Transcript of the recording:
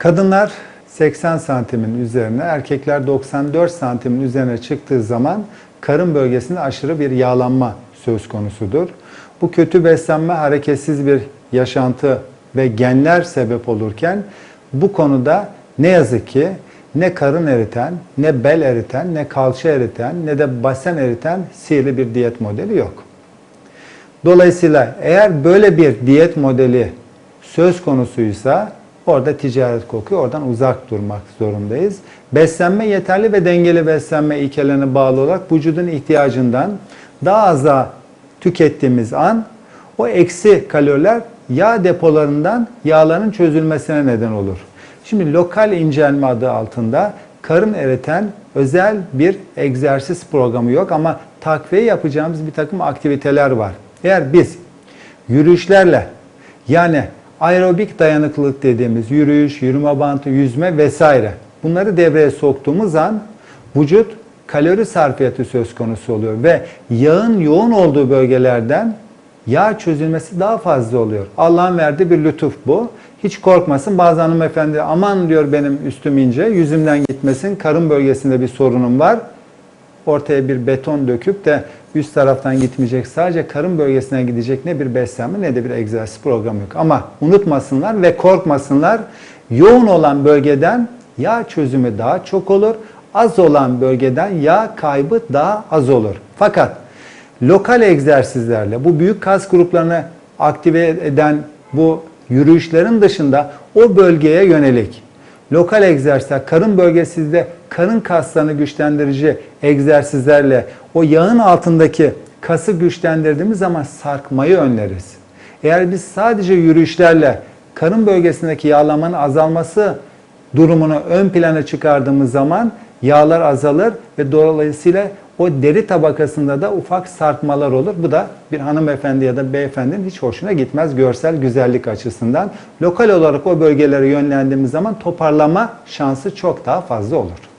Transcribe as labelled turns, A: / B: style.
A: Kadınlar 80 santimin üzerine, erkekler 94 santimin üzerine çıktığı zaman karın bölgesinde aşırı bir yağlanma söz konusudur. Bu kötü beslenme, hareketsiz bir yaşantı ve genler sebep olurken bu konuda ne yazık ki ne karın eriten, ne bel eriten, ne kalça eriten, ne de basen eriten sihirli bir diyet modeli yok. Dolayısıyla eğer böyle bir diyet modeli söz konusuysa orada ticaret kokuyor. Oradan uzak durmak zorundayız. Beslenme yeterli ve dengeli beslenme ilkelerine bağlı olarak vücudun ihtiyacından daha az tükettiğimiz an o eksi kaloriler yağ depolarından yağların çözülmesine neden olur. Şimdi lokal incelme adı altında karın eriten özel bir egzersiz programı yok ama takviye yapacağımız bir takım aktiviteler var. Eğer biz yürüyüşlerle yani aerobik dayanıklılık dediğimiz yürüyüş, yürüme bandı, yüzme vesaire bunları devreye soktuğumuz an vücut kalori sarfiyatı söz konusu oluyor ve yağın yoğun olduğu bölgelerden yağ çözülmesi daha fazla oluyor. Allah'ın verdiği bir lütuf bu. Hiç korkmasın. Bazı hanımefendi aman diyor benim üstüm ince, yüzümden gitmesin, karın bölgesinde bir sorunum var. Ortaya bir beton döküp de üst taraftan gitmeyecek. Sadece karın bölgesine gidecek ne bir beslenme ne de bir egzersiz programı yok. Ama unutmasınlar ve korkmasınlar. Yoğun olan bölgeden yağ çözümü daha çok olur. Az olan bölgeden yağ kaybı daha az olur. Fakat lokal egzersizlerle bu büyük kas gruplarını aktive eden bu yürüyüşlerin dışında o bölgeye yönelik lokal egzersizler, karın bölgesinde karın kaslarını güçlendirici egzersizlerle o yağın altındaki kası güçlendirdiğimiz zaman sarkmayı önleriz. Eğer biz sadece yürüyüşlerle karın bölgesindeki yağlamanın azalması durumunu ön plana çıkardığımız zaman yağlar azalır ve dolayısıyla o deri tabakasında da ufak sarkmalar olur. Bu da bir hanımefendi ya da beyefendinin hiç hoşuna gitmez görsel güzellik açısından. Lokal olarak o bölgelere yönlendiğimiz zaman toparlama şansı çok daha fazla olur.